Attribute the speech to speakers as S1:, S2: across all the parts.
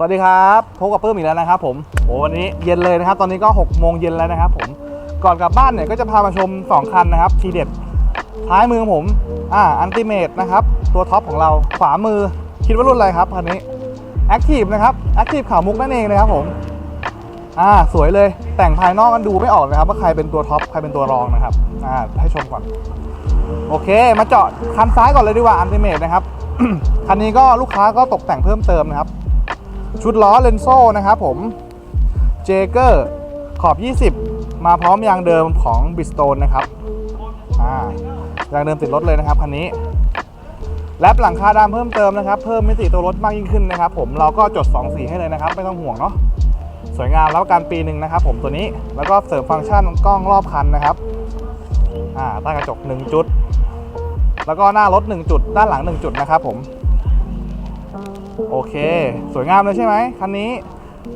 S1: สวัสดีครับพบกับปื้มอีกแล้วนะครับผมโอ้วันนี้เย็นเลยนะครับ ตอนนี้ก็6โมงเย็นแล้วนะครับผมก่อนกลับบ้านเนี่ยก็จะพามาชม 2 คันนะครับ ทีเด็ดท้ายมือของผมอ่าอันติเมตนะครับ ตัวท็อปของเราขวามือคิดว่ารุ่นอะไรครับคันนี้แอคทีฟนะครับแอคทีฟขาวมุกนั่นเองนะครับผมอ่าสวยเลยแต่งภายนอกกันดูไม่ออกนะครับ ว่าใครเป็นตัวท็อปใครเป็นตัวรองนะครับอ่าให้ชมก่อนโอเค มาเจาะคันซ้ายก่อนเลยดีกว่าอันติเมตนะครับคันนี้ก็ลูกค้าก็ตกแต่งเพิ่มเติมนะครับ ชุดล้อเลนโซ่นะครับผมเจเกอร์ขอบ 20 มาพร้อมยางเดิมของบิสโตนนะครับอ่ายางเดิมติดรถเลยนะครับคันนี้ แลปหลังคาดำเพิ่มเติมนะครับ เพิ่มมิติตัวรถมากยิ่งขึ้นนะครับ ผมเราก็จด2สีให้เลยนะครับ ไม่ต้องห่วงเนาะสวยงามแล้วการปีหนึ่งนะครับ ผมตัวนี้แล้วก็เสริมฟังก์ชันกล้องรอบคันนะครับอ่าใต้กระจก 1 จุด แล้วก็หน้ารถ 1 จุด ด้านหลัง 1 จุดนะครับผม โอเค สวยงามเลยใช่ไหมคันนี้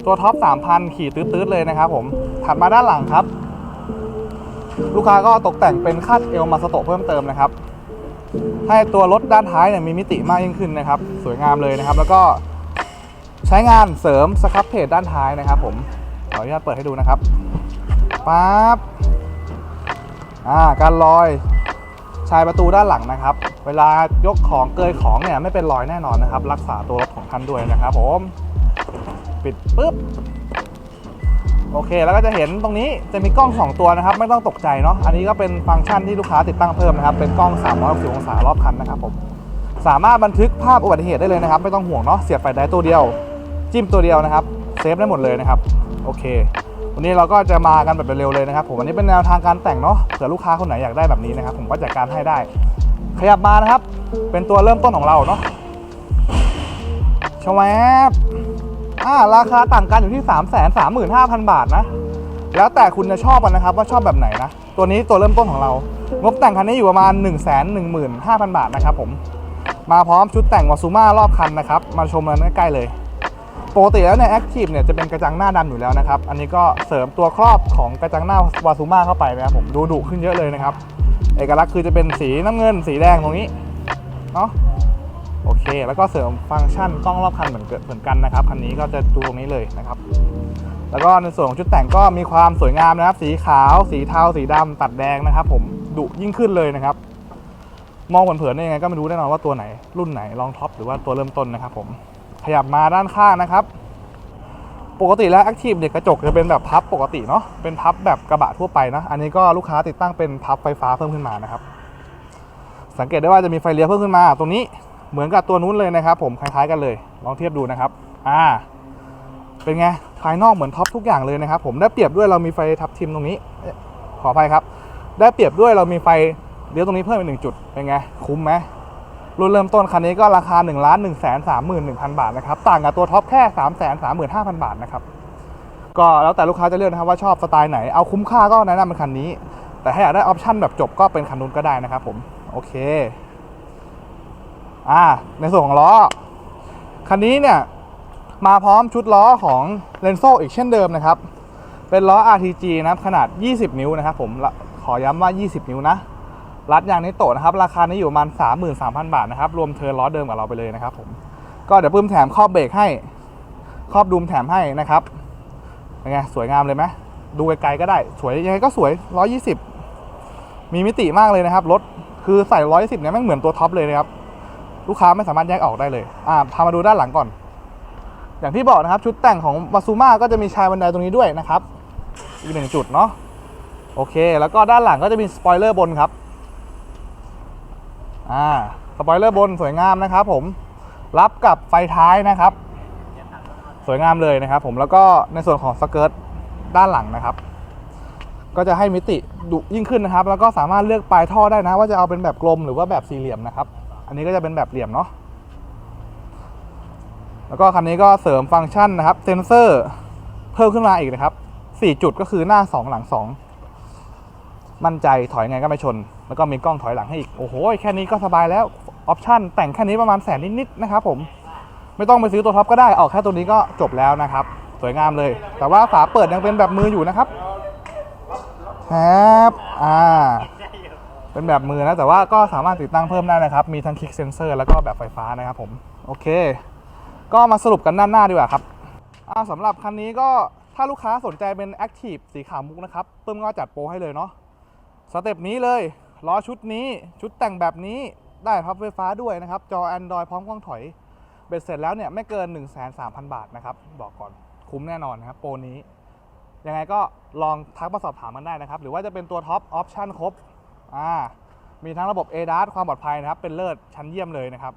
S1: ตัวท็อป 3,000 ขี่ตืดๆเลยนะครับผมถัดมาด้านหลังครับ ลูกค้าก็ตกแต่งเป็นคาดเอลมาสโตเพิ่มเติมนะครับ ให้ตัวรถด้านท้ายเนี่ยมีมิติมากยิ่งขึ้นนะครับ สวยงามเลยนะครับ แล้วก็ใช้งานเสริมสครับเพจด้านท้ายนะครับ ผมขออนุญาตเปิดให้ดูนะครับปั๊บอ่าการลอย ชายประตูด้านหลังนะครับ เวลายกของเกยของเนี่ยไม่เป็นรอยแน่นอนนะครับ รักษาตัวรถของท่านด้วยนะครับผมปิดปุ๊บโอเค แล้วก็จะเห็นตรงนี้จะมีกล้อง 2 ตัวนะครับ ไม่ต้องตกใจเนาะอันนี้ก็เป็นฟังก์ชันที่ลูกค้าติดตั้งเพิ่มนะครับ เป็นกล้อง 360องศารอบคันนะครับผมสามารถบันทึกภาพอุบัติเหตุได้เลยนะครับ ไม่ต้องห่วงเนาะเสียบไฟได้ตัวเดียว จิ้มตัวเดียวนะครับเซฟได้หมดเลยนะครับ โอเค วันนี้เราก็จะมากันแบบเร็วๆเลยนะครับผมวันนี้เป็นแนวทางการแต่งเนาะเผื่อลูกค้าคนไหนอยากได้แบบนี้นะครับผมก็จัดการให้ได้ ขยับมานะครับ เป็นตัวเริ่มต้นของเราเนาะชวบอ่าราคาต่างกันอยู่ที่ 3 3 5 0 0 0 บาทนะ แล้วแต่คุณจะชอบกันนะครับ ว่าชอบแบบไหนนะ ตัวนี้ตัวเริ่มต้นของเรา งบแต่งคันนี้อยู่ประมาณ 1 1 5 0 0 0 บาทนะครับผม มาพร้อมชุดแต่งวาซูม่ารอบคันนะครับ มาชมกันใกล้ๆเลย ปกติแล้วเนี่ยแอคทีฟเนี่ยจะเป็นกระจังหน้าดำอยู่แล้วนะครับ อันนี้ก็เสริมตัวครอบของกระจังหน้าวาซูมาเข้าไปนะครับผมดูดุขึ้นเยอะเลยนะครับ เอกลักษณ์คือจะเป็นสีน้ำเงินสีแดงตรงนี้เนาะโอเค แล้วก็เสริมฟังก์ชันกล้องรอบคันเหมือนเกิดเหมือนกันนะครับคันนี้ก็จะดูตรงนี้เลยนะครับ แล้วก็ในส่วนของชุดแต่งก็มีความสวยงามนะครับ สีขาว สีเทาสีดำตัดแดงนะครับ ผมดุยิ่งขึ้นเลยนะครับ มองเผินๆได้ยังไงก็ไม่รู้แน่นอนว่าตัวไหนรุ่นไหนลองท็อปหรือว่าตัวเริ่มต้นนะครับผม ขยับมาด้านข้างนะครับ ปกติแล้ว Active เนี่ยกระจกจะเป็นแบบพับปกติเนาะเป็นพับแบบกระบะทั่วไปนะอันนี้ก็ลูกค้าติดตั้งเป็นพับไฟฟ้าเพิ่มขึ้นมานะครับ สังเกตได้ว่าจะมีไฟเลี้ยวเพิ่มขึ้นมา ตรงนี้เหมือนกับตัวนู้นเลยนะครับ ผมคล้ายๆกันเลย ลองเทียบดูนะครับอ่าเป็นไงภายนอกเหมือนท็อปทุกอย่างเลยนะครับ ผมได้เปรียบด้วยเรามีไฟทับทิมตรงนี้ ขออภัยครับ ได้เปรียบด้วยเรามีไฟเลี้ยวตรงนี้เพิ่มอีกหนึ่งจุดเป็นไงคุ้มไหม รุ่นเริ่มต้นคันนี้ก็ราคา1นึ่งล้านหนึ่งแสนสามหมื่นหนึ่งพันบาทนะครับ ต่างกับตัวท็อปแค่สามแสนสามหมื่นห้าพันบาทนะครับ ก็แล้วแต่ลูกค้าจะเลือกนะครับว่าชอบสไตล์ไหน เอาคุ้มค่าก็แนะนำเป็นคันนี้ แต่ถ้าอยากได้ออปชั่นแบบจบก็เป็นคันนู้นก็ได้นะครับผม โอเค อ่า ในส่วนของล้อ คันนี้เนี่ย มาพร้อมชุดล้อของเลนโซอีกเช่นเดิมนะครับ เป็นล้อ RTG นะครับขนาด 20 นิ้วนะครับผม ขอย้ำว่า 20 นิ้วนะ รัดยางนิโตะนะครับ ราคานี้อยู่ประมาณ 33,000 บาทนะครับ รวมเทิร์นล้อเดิมกับเราไปเลยนะครับผมก็เดี๋ยวปื้มแถมครอบเบรกให้ครอบดูมแถมให้นะครับเป็นไงสวยงามเลยไหมดูไกลๆก็ได้ สวยยังไงก็สวย 120 มีมิติมากเลยนะครับรถคือใส่ 110เนี่ยแม่งเหมือนตัวท็อปเลยนะครับลูกค้าไม่สามารถแยกออกได้เลยอ่าพามาดูด้านหลังก่อน อย่างที่บอกนะครับ ชุดแต่งของวาซูมาก็จะมีชายบันไดตรงนี้ด้วยนะครับ อีกหนึ่งจุดเนาะโอเค แล้วก็ด้านหลังก็จะมีสปอยเลอร์บนครับ อ่าสปอยเลอร์บนสวยงามนะครับผมรับกับไฟท้ายนะครับ สวยงามเลยนะครับ ผมแล้วก็ในส่วนของสเกิร์ตด้านหลังนะครับ ก็จะให้มิติดุยิ่งขึ้นนะครับ แล้วก็สามารถเลือกปลายท่อได้นะ ว่าจะเอาเป็นแบบกลมหรือว่าแบบสี่เหลี่ยมนะครับ อันนี้ก็จะเป็นแบบเหลี่ยมเนาะแล้วก็คันนี้ก็เสริมฟังก์ชันนะครับเซนเซอร์เพิ่มขึ้นมาอีกนะครับ 4 จุดก็คือหน้า 2 หลัง 2 มั่นใจถอยไงก็ไม่ชน แล้วก็มีกล้องถอยหลังให้อีก โอ้โห แค่นี้ก็สบายแล้ว ออปชั่นแต่งแค่นี้ประมาณแสนนิดๆนะครับผม ไม่ต้องไปซื้อตัวท็อปก็ได้ออกแค่ตัวนี้ก็จบแล้วนะครับ สวยงามเลย แต่ว่าฝาเปิดยังเป็นแบบมืออยู่นะครับแฮบอ่า เป็นแบบมือนะ แต่ว่าก็สามารถติดตั้งเพิ่มได้นะครับ มีทั้งคลิกเซนเซอร์แล้วก็แบบไฟฟ้านะครับผม โอเค ก็มาสรุปกันด้านหน้าดีกว่าครับอ่าสำหรับคันนี้ก็ถ้าลูกค้าสนใจเป็น Active สีขาวมุกนะครับเพิ่มก็จัดโปรให้เลยเนาะ สเต็ปนี้เลยล้อชุดนี้ชุดแต่งแบบนี้ได้พับไฟฟ้าด้วยนะครับ จอ Android พร้อมกล้องถอย เบ็ดเสร็จแล้วเนี่ยไม่เกิน 1 3 0 0 0 0 บาทนะครับ บอกก่อนคุ้มแน่นอนนะครับ โปรนี้ ยังไงก็ลองทักมาสอบถามกันได้นะครับ หรือว่าจะเป็นตัวท็อปออปชั่นครบอ่ามีทั้งระบบ ADAS ความปลอดภัยนะครับ เป็นเลิศชั้นเยี่ยมเลยนะครับ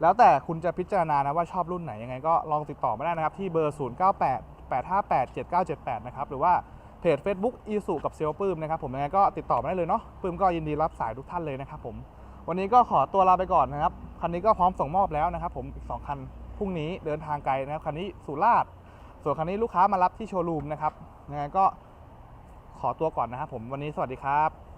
S1: แล้วแต่คุณจะพิจารณานะว่าชอบรุ่นไหนยังไงก็ลองติดต่อมาได้นะครับ ที่เบอร์ 098 858 7978 นะครับหรือว่า เพจ Facebook อีสุกับเซลปื้มนะครับผมยังไงก็ติดต่อมาได้เลยเนาะปื้มก็ยินดีรับสายทุกท่านเลยนะครับผมวันนี้ก็ขอตัวลาไปก่อนนะครับคันนี้ก็พร้อมส่งมอบแล้วนะครับผมอีก 2 คันพรุ่งนี้เดินทางไกลนะครับคันนี้สุราษฎร์ส่วนคันนี้ลูกค้ามารับที่โชว์รูมนะครับยังไงก็ขอตัวก่อนนะครับผมวันนี้สวัสดีครับ